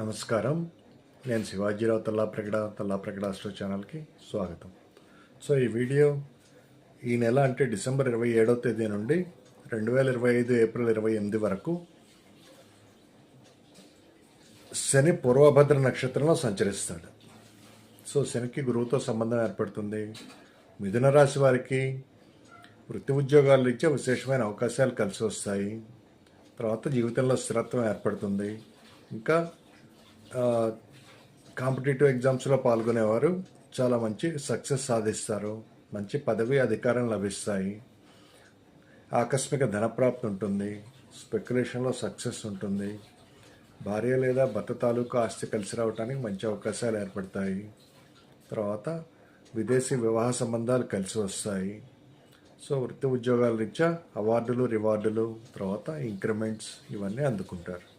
నమస్కారం. నేను శివాజీరావు తల్లాప్రగడ తల్లాప్రగడ ఆస్ట్రో ఛానల్కి స్వాగతం. సో ఈ వీడియో ఈ నెల అంటే డిసెంబర్ ఇరవై ఏడవ తేదీ నుండి రెండు వేల ఇరవై ఐదు ఏప్రిల్ ఇరవై ఎనిమిది వరకు శని పూర్వభద్ర నక్షత్రంలో సంచరిస్తాడు. సో శనికి గురువుతో సంబంధం ఏర్పడుతుంది. మిథున రాశి వారికి వృత్తి ఉద్యోగాలు ఇచ్చే విశేషమైన అవకాశాలు కలిసి వస్తాయి. తర్వాత జీవితంలో స్థిరత్వం ఏర్పడుతుంది. ఇంకా కాంపిటేటివ్ ఎగ్జామ్స్లో పాల్గొనేవారు. చాలా మంచి సక్సెస్ సాధిస్తారు. మంచి పదవి అధికారం లభిస్తాయి. ఆకస్మిక ధనప్రాప్తి ఉంటుంది. స్పెక్యులేషన్లో సక్సెస్ ఉంటుంది. భార్య లేదా భర్త తాలూకు ఆస్తి కలిసి రావడానికి మంచి అవకాశాలు ఏర్పడతాయి. తర్వాత విదేశీ వివాహ సంబంధాలు కలిసి వస్తాయి. సో వృత్తి ఉద్యోగాల రీత్యా అవార్డులు రివార్డులు తర్వాత ఇంక్రిమెంట్స్ ఇవన్నీ అందుకుంటారు.